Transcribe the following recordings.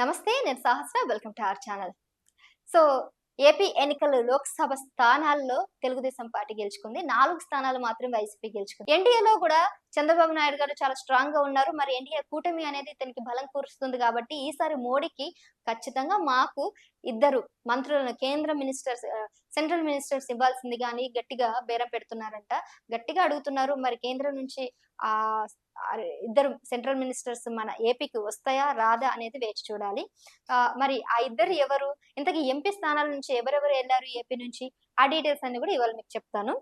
నమస్తే నేను Sahasra. Welcome to our channel. So AP ఎన్నికలు లోక్సభ స్థానాల్లో తెలుగుదేశం పార్టీ గెలుచుకుంది. నాలుగు స్థానాలు మాత్రం వైసీపీ గెలుచుకుంది. ఎన్డీఏలో కూడా చంద్రబాబు నాయుడు గారు చాలా స్ట్రాంగ్గా ఉన్నారు. మరి ఎన్డీఏ కూటమి అనేది ఇతనికి బలం కూరుస్తుంది కాబట్టి ఈసారి మోడీకి ఖచ్చితంగా మాకు ఇద్దరు మంత్రులను కేంద్ర మినిస్టర్స్ సెంట్రల్ మినిస్టర్స్ ఇవ్వాల్సింది కానీ గట్టిగా బేరం పెడుతున్నారంట. గట్టిగా అడుగుతున్నారు. మరి కేంద్రం నుంచి ఆ ఇద్దరు సెంట్రల్ మినిస్టర్స్ మన ఏపీకి వస్తాయా రాదా అనేది వేచి చూడాలి. ఆ, మరి ఆ ఇద్దరు ఎవరు? ఇంతకీ ఎంపీ స్థానాల నుంచి ఎవరెవరు వెళ్ళారు ఏపీ నుంచి? ఆ డీటెయిల్స్ అన్ని కూడా ఇవాళ మీకు చెప్తాను.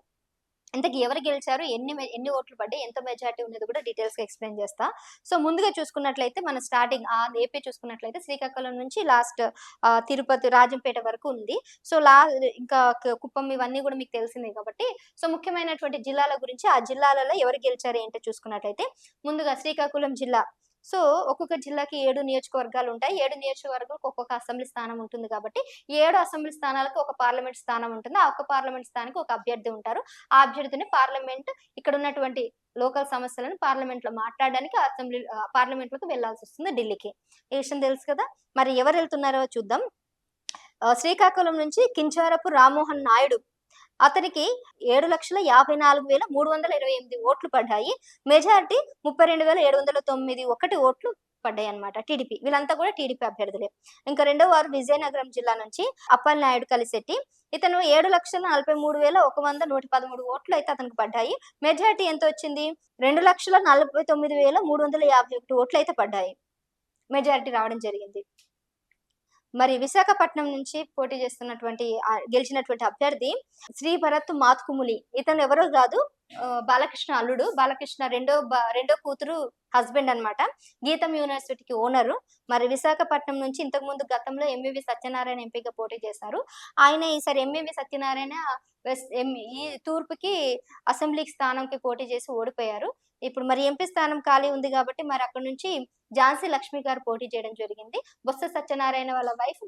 ఇంతకు ఎవరు గెలిచారు? ఎన్ని మె- ఎన్ని ఓట్లు పడ్డాయి? ఎంత మెజార్టీ ఉన్నది కూడా డీటెయిల్స్గా ఎక్స్ప్లెయిన్ చేస్తా. సో ముందుగా చూసుకున్నట్లయితే మన స్టార్టింగ్ ఆ ఏపీ చూసుకున్నట్లయితే శ్రీకాకుళం నుంచి లాస్ట్ తిరుపతి రాజంపేట వరకు ఉంది. సో లా ఇంకా కుప్పం ఇవన్నీ కూడా మీకు తెలిసిందే కాబట్టి. సో ముఖ్యమైనటువంటి జిల్లాల గురించి ఆ జిల్లాలలో ఎవరు గెలిచారు ఏంటో చూసుకున్నట్లయితే ముందుగా శ్రీకాకుళం జిల్లా సో ఒక్కొక్క జిల్లాకి ఏడు నియోజకవర్గాలు ఉంటాయి. ఏడు నియోజకవర్గాలకు ఒక్కొక్క అసెంబ్లీ స్థానం ఉంటుంది కాబట్టి ఏడు అసెంబ్లీ స్థానాలకు ఒక పార్లమెంట్ స్థానం ఉంటుంది. ఆ ఒక్క పార్లమెంట్ స్థానానికి ఒక అభ్యర్థి ఉంటారు. ఆ అభ్యర్థిని పార్లమెంట్ ఇక్కడ ఉన్నటువంటి లోకల్ సమస్యలను పార్లమెంట్లో మాట్లాడడానికి అసెంబ్లీ పార్లమెంట్లోకి వెళ్ళాల్సి వస్తుంది ఢిల్లీకి. ఈ విషయం తెలుసు కదా? మరి ఎవరు వెళ్తున్నారో చూద్దాం. శ్రీకాకుళం నుంచి కించారపు రామ్మోహన్ నాయుడు అతనికి ఏడు లక్షల యాభై నాలుగు వేల మూడు వందల ఇరవై ఎనిమిది ఓట్లు పడ్డాయి. మెజారిటీ ముప్పై రెండు వేల ఏడు వందల తొమ్మిది ఒకటి ఓట్లు పడ్డాయి అనమాట టీడీపీ. వీళ్ళంతా కూడా టీడీపీ అభ్యర్థులే. ఇంకా రెండో వారు విజయనగరం జిల్లా నుంచి అప్పల్ నాయుడు కలిశెట్టి. ఇతను ఏడు లక్షల నలభై మూడు వేల ఒక వంద నూట పదమూడు ఓట్లు అయితే అతనికి పడ్డాయి. మెజారిటీ ఎంత వచ్చింది? రెండు లక్షల నలభై తొమ్మిది వేల మూడు వందల యాభై ఒకటి ఓట్లు అయితే పడ్డాయి. మెజారిటీ రావడం జరిగింది. మరి విశాఖపట్నం నుంచి పోటీ చేస్తున్నటువంటి గెలిచినటువంటి అభ్యర్థి శ్రీ భరత్ మాత్కుములి ఇతను ఎవరో కాదు బాలకృష్ణ అల్లుడు. బాలకృష్ణ రెండో రెండో కూతురు హస్బెండ్ అన్నమాట. గీతం యూనివర్సిటీకి ఓనరు. మరి విశాఖపట్నం నుంచి ఇంతకు ముందు గతంలో ఎంవివి సత్యనారాయణ ఎంపీగా పోటీ చేశారు. ఆయన ఈసారి ఎంవివి సత్యనారాయణ వెస్ట్ ఈ తూర్పుకి అసెంబ్లీకి స్థానంకి పోటీ చేసి ఓడిపోయారు. ఇప్పుడు మరి ఎంపీ స్థానం ఖాళీ ఉంది కాబట్టి మరి అక్కడ నుంచి ఝాన్సీ లక్ష్మి గారు పోటీ చేయడం జరిగింది. బొత్స సత్యనారాయణ వాళ్ళ వైఫ్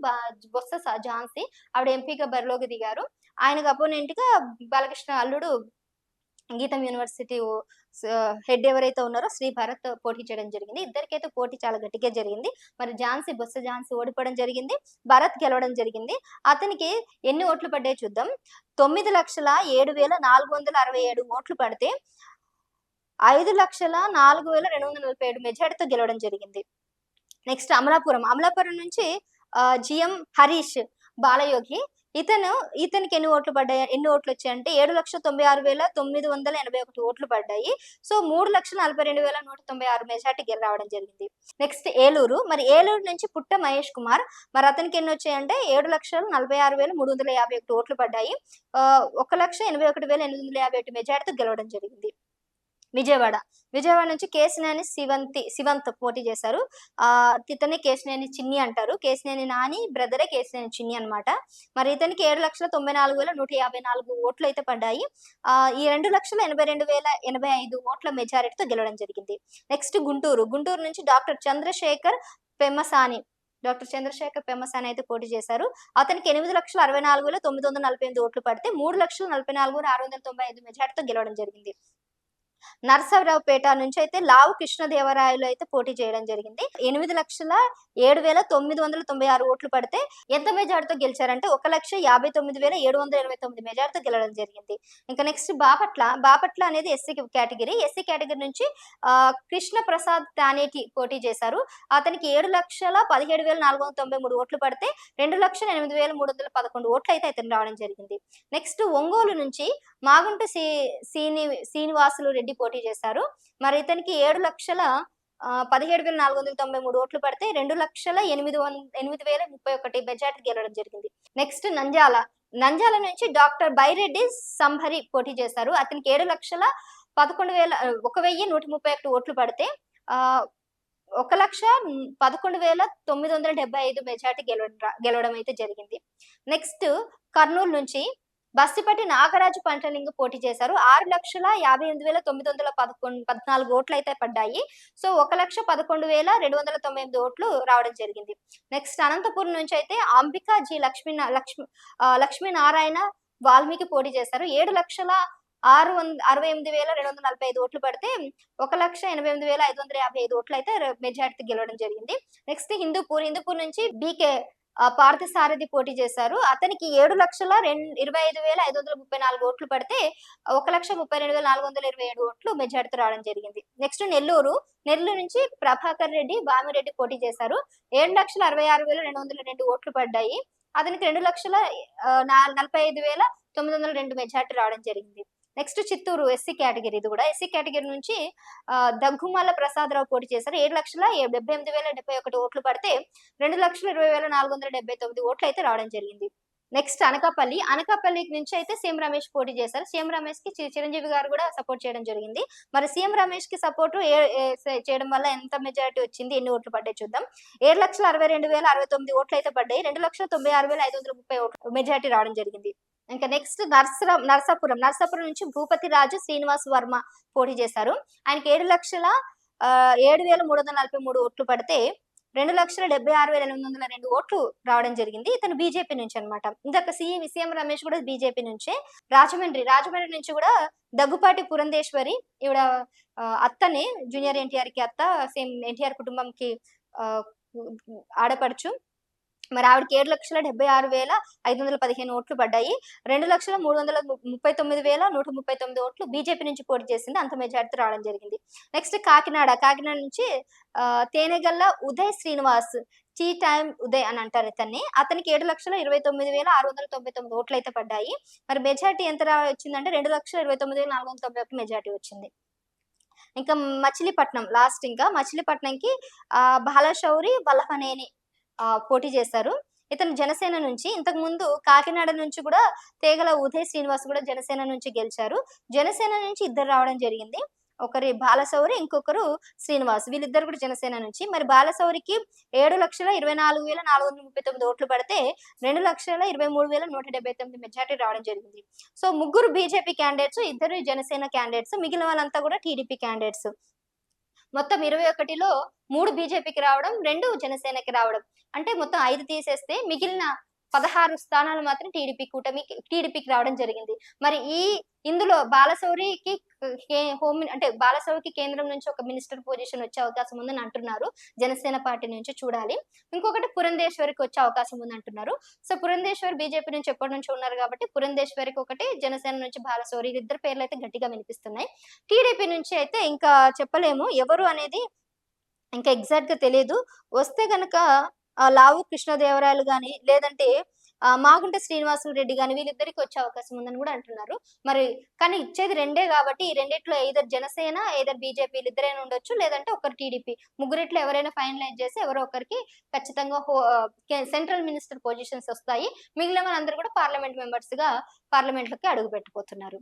బొత్స ఝాన్సీ ఆవిడ ఎంపీగా బరిలోకి దిగారు. ఆయనకు అపోనెంట్గా బాలకృష్ణ అల్లుడు గీతం యూనివర్సిటీ హెడ్ ఎవరైతే ఉన్నారో శ్రీ భరత్ పోటీ చేయడం జరిగింది. ఇద్దరికైతే పోటీ చాలా గట్టిగా జరిగింది. మరి ఝాన్సీ బొత్స ఝాన్సీ ఓడిపోవడం జరిగింది. భరత్ గెలవడం జరిగింది. అతనికి ఎన్ని ఓట్లు పడ్డాయి చూద్దాం. తొమ్మిది లక్షల ఏడు వేల నాలుగు వందల అరవై ఏడు ఓట్లు పడితే ఐదు లక్షల నాలుగు వేల రెండు వందల నలభై ఏడు మెజార్టీతో గెలవడం జరిగింది. నెక్స్ట్ అమలాపురం. అమలాపురం నుంచి జిఎం హరీష్ బాలయోగి ఇతను ఇతనికి ఎన్ని ఓట్లు పడ్డాయి? ఎన్ని ఓట్లు వచ్చాయంటే ఏడు లక్షల తొంభై ఆరు వేల తొమ్మిది వందల ఎనభై ఒకటి ఓట్లు పడ్డాయి. సో మూడు లక్షల నలభై రెండు వేల నూట తొంభై ఆరు మెజార్టీ గెలి రావడం జరిగింది. నెక్స్ట్ ఏలూరు. మరి ఏలూరు నుంచి పుట్ట మహేష్ కుమార్. మరి అతనికి ఎన్ని వచ్చాయంటే ఏడు లక్షల నలభై ఆరు వేల మూడు వందల యాభై ఒకటి ఓట్లు పడ్డాయి. ఒక లక్ష ఎనభై ఒకటి వేల ఎనిమిది వందల యాభై ఒకటి మెజార్టీతో గెలవడం జరిగింది. విజయవాడ. విజయవాడ నుంచి కేసినేని శివంతి శివంత్ పోటీ చేశారు. ఆ ఇతనే కేసినేని చిన్ని అంటారు. కేసినేని నాని బ్రదరే కేసినేని చిన్ని అనమాట మరి ఇతనికి ఏడు లక్షల తొంభై నాలుగు వేల నూట యాభై నాలుగు ఓట్లు అయితే పడ్డాయి. ఆ ఈ రెండు లక్షల ఎనభై రెండు వేల ఎనభై ఐదు ఓట్ల మెజారిటీతో గెలవడం జరిగింది. నెక్స్ట్ గుంటూరు. గుంటూరు నుంచి డాక్టర్ చంద్రశేఖర్ పెమ్మసాని డాక్టర్ చంద్రశేఖర్ పెమ్మసాని అయితే పోటీ చేశారు. అతనికి ఎనిమిది లక్షల అరవై నాలుగు వేల తొమ్మిది వందల నలభై ఎనిమిది ఓట్లు పడితే మూడు లక్షల నలభై నాలుగు వేల ఆరు వందల తొంభై ఐదు మెజార్టీతో గెలవడం జరిగింది. నరసరావుపేట నుంచి అయితే లావు కృష్ణదేవరాయలు అయితే పోటీ చేయడం జరిగింది. ఎనిమిది లక్షల ఏడు వేల తొమ్మిది వందల తొంభై ఆరు ఓట్లు పడితే ఎంత మెజార్టీతో గెలిచారంటే ఒక లక్ష యాభై తొమ్మిది వేల ఏడు వందల ఇరవై తొమ్మిది మెజార్టీతో గెలవడం జరిగింది. ఇంకా నెక్స్ట్ బాపట్ల బాపట్ల అనేది ఎస్సీ కేటగిరీ. ఎస్సీ కేటగిరీ నుంచి కృష్ణ ప్రసాద్ తానేటి పోటీ చేశారు. అతనికి ఏడు లక్షల పదిహేడు వేల నాలుగు వందల తొంభై మూడు ఓట్లు పడితే రెండు లక్షల ఎనిమిది వేల మూడు వందల పదకొండు ఓట్లు అయితే అతను రావడం జరిగింది. నెక్స్ట్ ఒంగోలు నుంచి మాగుంట శ్రీ శ్రీని శ్రీనివాసులు రెడ్డి పోటీ చేశారు. మరి ఇతనికి ఏడు లక్షల పదిహేడు వేల నాలుగు వందల తొంభై మూడు ఓట్లు పడితే రెండు లక్షల ఎనిమిది వంద ఎనిమిది వేల ముప్పై ఒకటి మెజార్టీ గెలవడం జరిగింది. నెక్స్ట్ నంజాల. నంజాల నుంచి డాక్టర్ బైరెడ్డి సంభరి పోటీ చేశారు. అతనికి ఏడు లక్షల పదకొండు వేల ఒక వెయ్యి నూట ముప్పై ఒకటి ఓట్లు పడితే ఆ ఒక లక్ష పదకొండు వేల తొమ్మిది వందల డెబ్బై ఐదు మెజార్టీ గెలవడం గెలవడం అయితే జరిగింది. నెక్స్ట్ కర్నూలు నుంచి బస్తిపట్టి నాగరాజు పంటలింగ్ పోటీ చేశారు. ఆరు లక్షల యాభై ఎనిమిది వేల తొమ్మిది వందల పదకొండు పద్నాలుగు ఓట్లు అయితే పడ్డాయి. సో ఒక లక్ష పదకొండు వేల రెండు వందల తొంభై ఎనిమిది ఓట్లు రావడం జరిగింది. నెక్స్ట్ అనంతపురం నుంచి అయితే అంబికా జి లక్ష్మీ లక్ష్మి ఆ, లక్ష్మీనారాయణ వాల్మీకి పోటీ చేశారు. ఏడు లక్షల ఆరు వంద అరవై ఎనిమిది వేల రెండు వందల నలభై ఐదు ఓట్లు పడితే ఒక లక్ష ఎనభై ఎనిమిది వేల ఐదు వందల యాభై ఐదు ఓట్లు అయితే మెజార్టీ గెలవడం జరిగింది. నెక్స్ట్ హిందూపూర్ హిందూపూర్ నుంచి బీకే పార్థసారథి పోటీ చేశారు. అతనికి ఏడు లక్షల రెండు ఇరవై ఐదు వేల ఐదు వందల ముప్పై నాలుగు ఓట్లు పడితే ఒక లక్ష ముప్పై రెండు వేల నాలుగు వందల ఇరవై ఏడు ఓట్లు మెజార్టీతో రావడం జరిగింది. నెక్స్ట్ నెల్లూరు. నెల్లూరు నుంచి ప్రభాకర్ రెడ్డి భామిరెడ్డి పోటీ చేశారు. ఏడు లక్షల అరవై ఆరు వేల రెండు వందల రెండు ఓట్లు పడ్డాయి. అతనికి రెండు లక్షల నలభై ఐదు వేల తొమ్మిది వందల రెండు మెజార్టీ రావడం జరిగింది. నెక్స్ట్ చిత్తూరు ఎస్సీ కేటగిరీ ఇది కూడా. ఎస్సీ కేటగిరీ నుంచి ఆ, దగ్గుమాల ప్రసాదరావు పోటీ చేశారు. ఏడు లక్షల డెబ్బై ఎనిమిది వేల డెబ్బై ఒకటి ఓట్లు పడితే రెండు లక్షల ఇరవై వేల నాలుగు వందల డెబ్బై తొమ్మిది ఓట్లు అయితే రావడం జరిగింది. నెక్స్ట్ అనకాపల్లి. అనకాపల్లి నుంచి అయితే సీఎం రమేష్ పోటీ చేశారు. సీఎం రమేష్కి చిరంజీవి గారు కూడా సపోర్ట్ చేయడం జరిగింది. మరి సీఎం రమేష్కి సపోర్ట్ చేయడం వల్ల ఎంత మెజారిటీ వచ్చింది? ఎన్ని ఓట్లు పడ్డాయి చూద్దాం. ఏడు లక్షల అరవై రెండు వేల అరవై తొమ్మిది ఓట్లు అయితే పడ్డాయి. రెండు లక్షల తొంభై ఆరు వేల ఐదు వందల ముప్పై ఓట్లు మెజారిటీ రావడం జరిగింది. ఇంకా నెక్స్ట్ నర్సర నర్సాపురం. నర్సాపురం నుంచి భూపతి రాజు శ్రీనివాస్ వర్మ పోటీ చేశారు. ఆయనకి ఏడు లక్షల ఏడు వేల మూడు వందల నలభై మూడు ఓట్లు పడితే రెండు లక్షల డెబ్బై ఆరు వేల ఎనిమిది వందల రెండు ఓట్లు రావడం జరిగింది. ఇతను బీజేపీ నుంచి అన్నమాట. ఇందాక సీఎం సీఎం రమేష్ కూడా బీజేపీ నుంచే. రాజమండ్రి రాజమండ్రి నుంచి కూడా దగ్గుపాటి పురంధేశ్వరి ఈవిడ అత్తనే జూనియర్ ఎన్టీఆర్కి అత్త సేమ్ ఎన్టీఆర్ కుటుంబంకి ఆడపడుచు. మరి ఆవిడకి ఏడు లక్షల డెబ్బై ఆరు వేల ఐదు వందల పదిహేను ఓట్లు పడ్డాయి. రెండు లక్షల మూడు వందల ముప్పై తొమ్మిది వేల నూట ముప్పై తొమ్మిది ఓట్లు బీజేపీ నుంచి పోటీ చేసింది. అంత మెజార్టీ రావడం జరిగింది. నెక్స్ట్ కాకినాడ. కాకినాడ నుంచి తేనెగల్ల ఉదయ్ శ్రీనివాస్ టీ టైం ఉదయ్ అని అంటారు ఇతన్ని. అతనికి ఏడు లక్షల ఇరవై తొమ్మిది వేల ఆరు వందల తొంభై తొమ్మిది ఓట్లు అయితే పడ్డాయి. మరి మెజార్టీ ఎంత రా- వచ్చిందంటే రెండు లక్షల ఇరవై తొమ్మిది వేల నాలుగు వందల తొంభై ఒకటి మెజార్టీ వచ్చింది. ఇంకా మచిలీపట్నం. లాస్ట్ ఇంకా మచిలీపట్నంకి ఆ బాలశౌరి వల్లభనేని పోటీ చేశారు. ఇతను జనసేన నుంచి ఇంతకు ముందు కాకినాడ నుంచి కూడా తేగల ఉదయ్ శ్రీనివాస్ కూడా జనసేన నుంచి గెలిచారు. జనసేన నుంచి ఇద్దరు రావడం జరిగింది. ఒకరి బాలశౌరి ఇంకొకరు శ్రీనివాస్. వీళ్ళిద్దరు కూడా జనసేన నుంచి. మరి బాలశౌరికి ఏడు లక్షల ఇరవై నాలుగు వేల నాలుగు వందల ముప్పై తొమ్మిది ఓట్లు పడితే రెండు లక్షల ఇరవై మూడు వేల నూట డెబ్బై తొమ్మిది మెజార్టీ రావడం జరిగింది. సో ముగ్గురు బీజేపీ క్యాండిడేట్స్ ఇద్దరు జనసేన క్యాండిడేట్స్ మిగిలిన వాళ్ళంతా కూడా టీడీపీ క్యాండిడేట్స్ మొత్తం ఇరవై ఒకటిలో మూడు బీజేపీకి రావడం రెండు జనసేనకి రావడం. అంటే మొత్తం ఐదు తీసేస్తే మిగిలిన పదహారు స్థానాలు మాత్రం టీడీపీ కూటమికి టీడీపీకి రావడం జరిగింది. మరి ఈ ఇందులో బాలశౌరికి హోమ్ అంటే బాలశౌరికి కేంద్రం నుంచి ఒక మినిస్టర్ పొజిషన్ వచ్చే అవకాశం ఉందని అంటున్నారు. జనసేన పార్టీ నుంచి చూడాలి. ఇంకొకటి పురంధేశ్వరికి వచ్చే అవకాశం ఉంది అంటున్నారు. సో పురంధేశ్వర్ బీజేపీ నుంచి ఎప్పటి నుంచి ఉన్నారు కాబట్టి పురంధేశ్వరికి ఒకటి జనసేన నుంచి బాలశౌరి ఇద్దరు పేర్లు అయితే గట్టిగా వినిపిస్తున్నాయి. టీడీపీ నుంచి అయితే ఇంకా చెప్పలేము. ఎవరు అనేది ఇంకా ఎగ్జాక్ట్గా తెలియదు. వస్తే గనక లావు కృష్ణదేవరాయలు గాని లేదంటే మాగుంట శ్రీనివాసులు రెడ్డి గాని వీళ్ళిద్దరికి వచ్చే అవకాశం ఉందని కూడా అంటున్నారు. మరి కానీ ఇచ్చేది రెండే కాబట్టి ఈ రెండిట్లో ఏదర్ జనసేన ఏదర్ బీజేపీ ఇద్దరైనా ఉండొచ్చు లేదంటే ఒకరు టీడీపీ. ముగ్గురిట్లో ఎవరైనా ఫైనలైజ్ చేసి ఎవరో ఒకరికి ఖచ్చితంగా సెంట్రల్ మినిస్టర్ పొజిషన్స్ వస్తాయి. మిగిలిన వాళ్ళందరూ కూడా పార్లమెంట్ మెంబర్స్గా పార్లమెంట్లోకి అడుగు పెట్టిపోతున్నారు